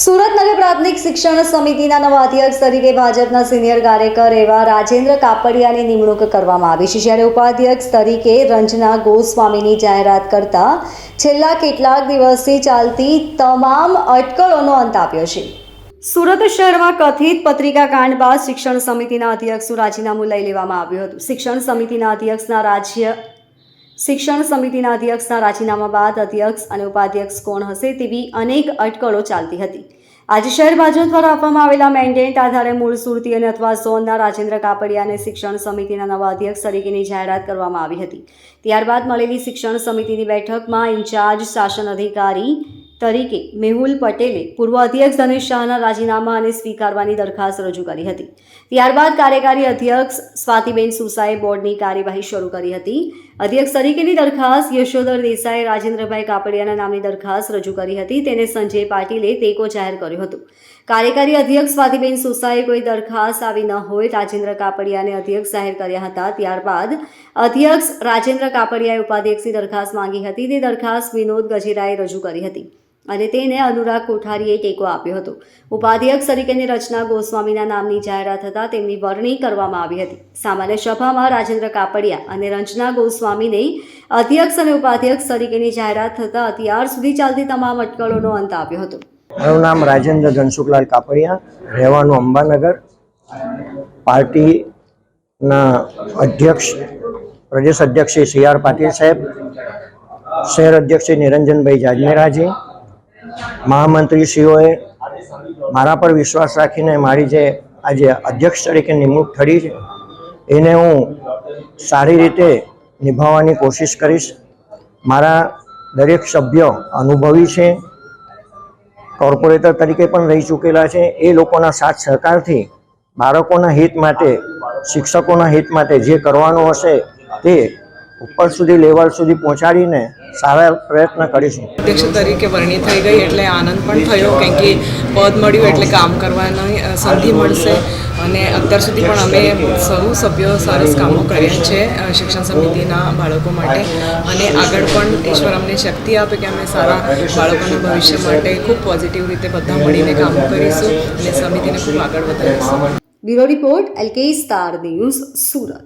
સુરતનગર પ્રાથમિક શિક્ષણ સમિતિના નવા અધ્યક્ષ તરીકે ભાજપના સિનિયર કાર્યકર એવા રાજેન્દ્ર કાપડિયાની નિમણૂક કરવામાં આવી છે. જ્યારે ઉપાધ્યક્ષ તરીકે રંજના ગોસ્વામીની જાહેરાત કરતા છેલ્લા કેટલાક દિવસથી ચાલતી તમામ અટકળોનો અંત આપ્યો છે. સુરત શહેરમાં કથિત પત્રિકા કાંડ બાદ શિક્ષણ સમિતિના અધ્યક્ષનું રાજીનામું લઈ લેવામાં આવ્યું હતું. શિક્ષણ સમિતિના અધ્યક્ષના રાજ્ય શિક્ષણ સમિતિના અધ્યક્ષના રાજીનામા બાદ અધ્યક્ષ અને ઉપાધ્યક્ષ કોણ હશે તેવી અનેક અટકળો ચાલતી હતી. આજે શહેર ભાજપ દ્વારા આપવામાં આવેલા મેન્ડેટ આધારે મૂળ સુરતી અને અથવા ઝોનના રાજેન્દ્ર કાપડિયાને શિક્ષણ સમિતિના નવા અધ્યક્ષ તરીકેની જાહેરાત કરવામાં આવી હતી. ત્યારબાદ મળેલી શિક્ષણ સમિતિની બેઠકમાં ઇન્ચાર્જ શાસન અધિકારી તરીકે મેહુલ પટેલે પૂર્વ અધ્યક્ષ ધનેશ શાહના રાજીનામા અને સ્વીકારવાની દરખાસ્ત રજૂ કરી હતી. ત્યારબાદ કાર્યકારી અધ્યક્ષ સ્વાતિબેન સુસાએ બોર્ડની કાર્યવાહી શરૂ કરી હતી. અધ્યક્ષ તરીકેની દરખાસ્ત યશોધર દેસાઈએ રાજેન્દ્રભાઈ કાપડિયાના નામની દરખાસ્ત રજૂ કરી હતી. તેને સંજય પાટીલે ટેકો જાહેર કર્યો હતો. કાર્યકારી અધ્યક્ષ સ્વાતિબેન સુસાએ કોઈ દરખાસ્ત આવી ન હોય, રાજેન્દ્ર કાપડિયાને અધ્યક્ષ જાહેર કર્યા હતા. ત્યારબાદ અધ્યક્ષ રાજેન્દ્ર કાપડિયાએ ઉપાધ્યક્ષની દરખાસ્ત માંગી હતી. તે દરખાસ્ત વિનોદ ગજેરાએ રજૂ કરી હતી. અને તેને અનુરાગ કોઠારીએ ટેકો આપ્યો હતો. ઉપાધ્યક્ષ તરીકેની રચના ગોસ્વામીના નામની જાહેરાત થતાં તેમની વરણી કરવામાં આવી હતી. સામાન્ય સભામાં રાજેન્દ્ર કાપડિયા અને રંજના ગોસ્વામીને અધ્યક્ષ અને ઉપાધ્યક્ષ તરીકેની જાહેરાત થતાં અત્યાર સુધી ચાલતી તમામ અટકળોનો અંત આવ્યો હતો. મારું નામ રાજેન્દ્ર ધનસુખલાલ કાપડિયા, રહેવાનું અંબાનગર. પાર્ટીના અધ્યક્ષ, પ્રદેશ અધ્યક્ષ શ્રી સી આર પાટીલ સાહેબ, શહેર અધ્યક્ષ શ્રી નિરંજનભાઈ જાજમેરાજી મહામંત્રીશ્રીઓએ મારા પર વિશ્વાસ રાખીને મારી જે આજે અધ્યક્ષ તરીકે નિમણૂક થઈ છે, એને હું સારી રીતે નિભાવવાની કોશિશ કરીશ. મારા દરેક સભ્ય અનુભવી છે, કોર્પોરેટર તરીકે પણ રહી ચૂકેલા છે. એ લોકોના સાથ સહકારથી બાળકોના હિત માટે, શિક્ષકોના હિત માટે જે કરવાનું હશે તે ઉપર સુધી, લેવલ સુધી પહોંચાડીને સારા પ્રયત્ન કરીશું. અધ્યક્ષ તરીકે વરણી થઈ ગઈ એટલે આનંદ પણ થયો કારણ કે પદ મળ્યું એટલે કામ કરવાની સંધિ મળશે. અને અત્યાર સુધી પણ અમે સૌ સભ્યો સરસ કામો કર્યા છે શિક્ષણ સમિતિના બાળકો માટે. અને આગળ પણ ઈશ્વર અમને શક્તિ આપે કે અમે સારા બાળકોના ભવિષ્ય માટે ખૂબ પોઝિટિવ રીતે બધા મળીને કામો કરીશું અને સમિતિને ખૂબ આગળ વધારીશું. Bureau report L K star news Surat.